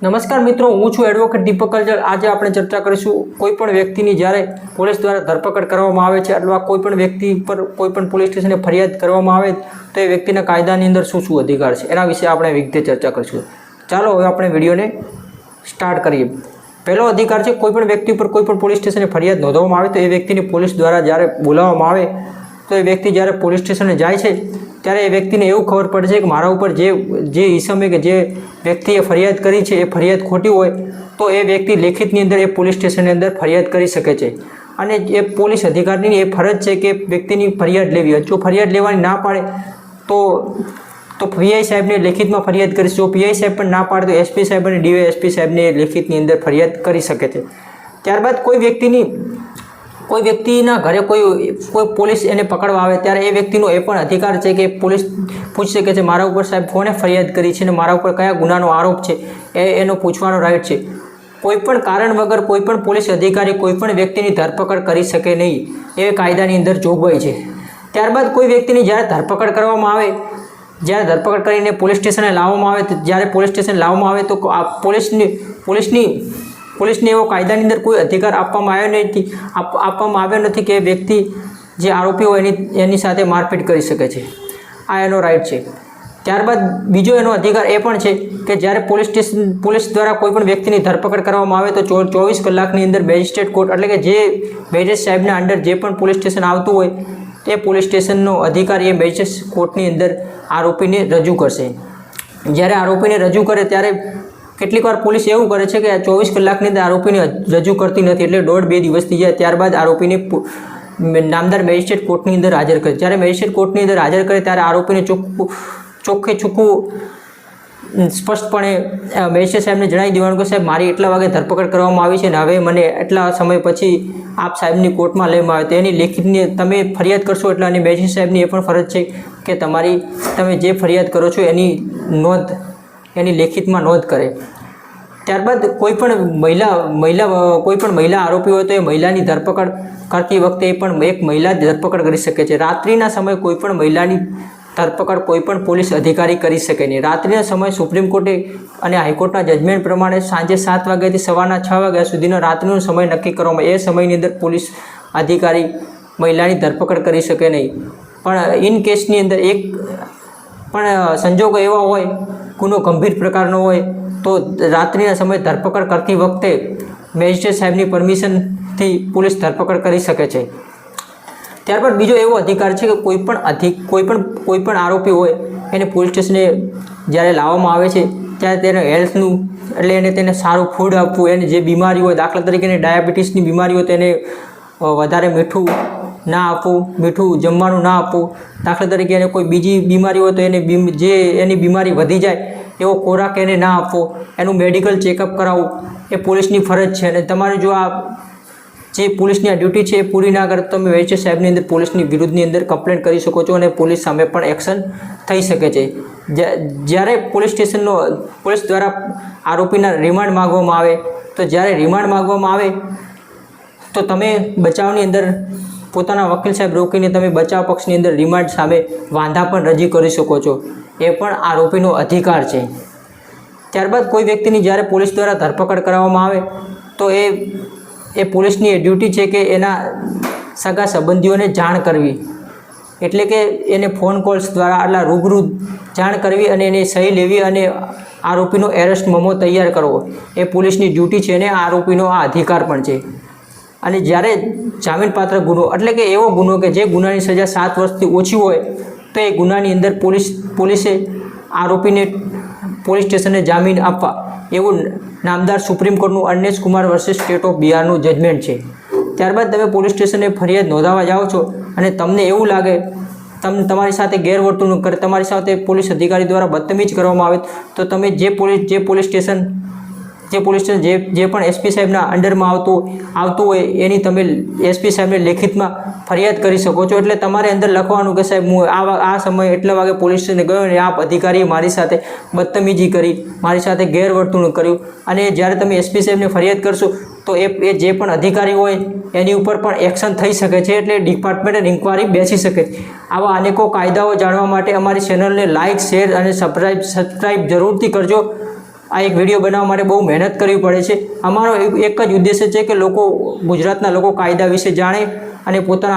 નમસ્કાર મિત્રો, હું છું એડવોકેટ દીપક કલજર આજે આપણે ચર્ચા કરીશું કોઈપણ વ્યક્તિની જ્યારે પોલીસ દ્વારા ધરપકડ કરવામાં આવે છે અથવા કોઈપણ વ્યક્તિ પર કોઈપણ પોલીસ સ્ટેશને ફરિયાદ કરવામાં આવે તો એ વ્યક્તિના કાયદાની અંદર શું શું અધિકાર છે એના વિશે આપણે વિગતે ચર્ચા કરીશું. ચાલો હવે આપણે વિડીયોને સ્ટાર્ટ કરીએ. પહેલો અધિકાર છે કોઈપણ વ્યક્તિ પર કોઈપણ પોલીસ સ્ટેશને ફરિયાદ નોંધવામાં આવે તો એ વ્યક્તિને પોલીસ દ્વારા જ્યારે બોલાવવામાં આવે તો એ વ્યક્તિ જ્યારે પોલીસ સ્ટેશને જાય છે ત્યારે એ વ્યક્તિને એવું ખબર પડશે કે મારા ઉપર જે જે ઈસમે કે જે વ્યક્તિએ ફરિયાદ કરી છે, એ ફરિયાદ ખોટી હોય, તો એ વ્યક્તિ લેખિતની અંદર, એ પોલીસ સ્ટેશનની અંદર ફરિયાદ કરી શકે છે. અને એ પોલીસ અધિકારીની એ ફરજ છે કે વ્યક્તિની ફરિયાદ લેવી હોય. જો ફરિયાદ લેવાની ના પાડે, તો તો પીઆઈ સાહેબને લેખિતમાં ફરિયાદ કરીશું. જો પીઆઈ સાહેબ પણ ના પાડે, તો એસપી સાહેબ અને ડીવાયએસપી સાહેબને લેખિતની અંદર ફરિયાદ કરી શકે છે. ત્યારબાદ કોઈ વ્યક્તિની કોઈ વ્યક્તિના ઘરે કોઈ કોઈ પોલીસ એને પકડવા આવે ત્યારે એ વ્યક્તિનો એ પણ અધિકાર છે કે પોલીસ પૂછી શકે છે, મારા ઉપર સાહેબ કોને ફરિયાદ કરી છે અને મારા ઉપર કયા ગુનાનો આરોપ છે? એ એનો પૂછવાનો રાઈટ છે. કોઈપણ કારણ વગર કોઈપણ પોલીસ અધિકારી કોઈપણ વ્યક્તિની ધરપકડ કરી શકે નહીં એ કાયદાની અંદર જોગવાઈ છે. ત્યારબાદ કોઈ વ્યક્તિની જ્યારે ધરપકડ કરવામાં આવે, જ્યારે ધરપકડ કરીને પોલીસ સ્ટેશને લાવવામાં આવે જ્યારે પોલીસ સ્ટેશન લાવવામાં આવે તો આ પોલીસની પોલીસની પોલીસને એવો કાયદાની અંદર કોઈ અધિકાર આપવામાં આવ્યો નથી, આપ- આપવામાં આવ્યો નથી કે વ્યક્તિ જે આરોપી હોય એની એની સાથે મારપીટ કરી શકે છે. આ એનો રાઈટ છે. ત્યારબાદ બીજો એનો અધિકાર એ પણ છે કે જ્યારે પોલીસ સ્ટેશન, પોલીસ દ્વારા કોઈપણ વ્યક્તિની ધરપકડ કરવામાં આવે તો ચો, ચોવીસ કલાકની અંદર મેજિસ્ટ્રેટ કોર્ટ એટલે કે જે મેજિસ્ટ્રેટ સાહેબના અંડર જે પણ પોલીસ સ્ટેશન આવતું હોય, તે પોલીસ સ્ટેશનનો અધિકાર એ મેજિસ્ટ્રેટ કોર્ટની અંદર આરોપીને રજૂ કરશે. જ્યારે આરોપીને રજૂ કરે ત્યારે કેટલીક વાર પોલીસ એવું કરે છે કે ચોવીસ કલાકની અંદર આરોપીને રજૂ કરતી નથી એટલે દોઢ બે દિવસ થઈ જાય ત્યારબાદ આરોપીને નામદાર મેજિસ્ટ્રેટ કોર્ટની અંદર હાજર કરે. જ્યારે મેજિસ્ટ્રેટ કોર્ટની અંદર હાજર કરે ત્યારે આરોપીને ચોખ્ખું, ચોખ્ખે ચોખ્ખું સ્પષ્ટપણે મેજિસ્ટ્રેટ સાહેબને જણાવી દેવાનું કે સાહેબ, મારી એટલા વાગે ધરપકડ કરવામાં આવી છે ને હવે મને એટલા સમય પછી આપ સાહેબની કોર્ટમાં લેવામાં આવે. તો એની લેખિતની તમે ફરિયાદ કરશો એટલે અને મેજિસ્ટ્રેટ સાહેબની એ પણ ફરજ છે કે તમારી, તમે જે ફરિયાદ કરો છો એની નોંધ એની લેખિતમાં નોંધ કરે. ત્યારબાદ કોઈ પણ મહિલા મહિલા કોઈપણ મહિલા આરોપી હોય તો એ મહિલાની ધરપકડ કરતી વખતે પણ એક મહિલા ધરપકડ કરી શકે છે. રાત્રિના સમયે કોઈપણ મહિલાની ધરપકડ કોઈપણ પોલીસ અધિકારી કરી શકે નહીં. રાત્રિના સમયે સુપ્રીમ કોર્ટે અને હાઈકોર્ટના જજમેન્ટ પ્રમાણે સાંજે સાત વાગ્યાથી સવારના છ વાગ્યા સુધીનો રાત્રિનો સમય નક્કી કરવામાં એ સમયની અંદર પોલીસ અધિકારી મહિલાની ધરપકડ કરી શકે નહીં. પણ ઇન કેસની અંદર એક, પણ, સંજોગો એવા હોય ગુનો ગંભીર પ્રકારનો હોય, તો રાત્રિના સમયે ધરપકડ કરતી વખતે મેજિસ્ટ્રેટ સાહેબની પરમિશનથી પોલીસ ધરપકડ કરી શકે છે. ત્યારબાદ બીજો એવો અધિકાર છે કે કોઈ પણ અધિક, કોઈ પણ કોઈ પણ આરોપી હોય, એને પોલીસ સ્ટેશને જ્યારે લાવવામાં આવે છે, ત્યારે તેને હેલ્થનું, એટલે એને તેને સારું ફૂડ આપવું, એને જે બીમારી હોય દાખલા તરીકે ડાયાબિટીસની બીમારી હોય તેને વધારે મીઠું ના આપવું મીઠું જમવાનું ના આપવું દાખલા તરીકે એને કોઈ બીજી બીમારી હોય તો એને જે એની બીમારી વધી જાય, એવો ખોરાક એને ના આપવો એનું મેડિકલ ચેકઅપ કરાવવું એ પોલીસની ફરજ છે. અને તમારે જો આ જે પોલીસની આ ડ્યુટી છે, એ પૂરી ના કરે તમે વેચે સાહેબની અંદર પોલીસની વિરુદ્ધની અંદર કમ્પ્લેન કરી શકો છો અને પોલીસ સામે પણ એક્શન થઈ શકે છે. જ્યારે પોલીસ સ્ટેશનનો, પોલીસ દ્વારા આરોપીના રિમાન્ડ માગવામાં આવે, તો જ્યારે રિમાન્ડ માગવામાં આવે, તો તમે બચાવની અંદર પોતાના વકીલ સાહેબ રોકીને તમે બચાવ પક્ષની અંદર રિમાન્ડ સામે વાંધા પણ રજૂ કરી શકો છો. એ પણ આરોપીનો અધિકાર છે. ત્યારબાદ કોઈ વ્યક્તિની જ્યારે પોલીસ દ્વારા ધરપકડ કરવામાં આવે, તો એ એ પોલીસની એ ડ્યુટી છે કે એના સગા સંબંધીઓને જાણ કરવી. એટલે કે એને ફોન કોલ્સ દ્વારા આટલા રૂબરૂ જાણ કરવી અને એને સહી લેવી અને આરોપીનો એરેસ્ટ મમો તૈયાર કરવો. એ પોલીસની ડ્યુટી છે અને આરોપીનો આ અધિકાર પણ છે. અને જ્યારે જામીનપાત્ર ગુનો, એટલે કે એવો ગુનો કે જે ગુનાની સજા સાત વર્ષથી ઓછી હોય, તો એ ગુનાની અંદર પોલીસ, પોલીસે આરોપીને પોલીસ સ્ટેશને જામીન આપવા. એવું નામદાર supreme કોર્ટનું Arnesh Kumar versus state of બિહારનું judgement છે. ત્યારબાદ તમે પોલીસ સ્ટેશને ફરિયાદ નોંધાવવા જાઓ છો અને તમને એવું લાગે તમને તમારી સાથે ગેરવર્તણૂક કરે, તમારી સાથે પોલીસ અધિકારી દ્વારા બદતમીજ કરવામાં આવે, તો તમે જે પોલીસ જે પોલીસ સ્ટેશન જે પોલીસ સ્ટેશન જે જે પણ એસપી સાહેબના અંડરમાં આવતું આવતું હોય એની તમે એસપી સાહેબને લેખિતમાં ફરિયાદ કરી શકો છો. એટલે તમારે અંદર લખવાનું કે સાહેબ, હું આ આ સમયે એટલા વાગે પોલીસ સ્ટેશને ગયો અને આ અધિકારીએ મારી સાથે બદતમીજી કરી, મારી સાથે ગેરવર્તણૂક કર્યું. અને જ્યારે તમે એસપી સાહેબને ફરિયાદ કરશો, તો એ એ જે પણ અધિકારી હોય, એની ઉપર પણ એક્શન થઈ શકે છે એટલે ડિપાર્ટમેન્ટ ઇન્કવાયરી બેસી શકે છે. આવા અનેકો કાયદાઓ જાણવા માટે અમારી ચેનલને લાઇક શેર અને સબસ્ક્રાઈબ સબસ્ક્રાઈબ જરૂરથી કરજો. આ એક વીડિયો બનાવવા માટે બહુ મહેનત કરવી પડે છે. અમારો એક જ ઉદ્દેશ્ય છે કે લોકો ગુજરાતના લોકો કાયદા વિશે જાણે અને પોતાના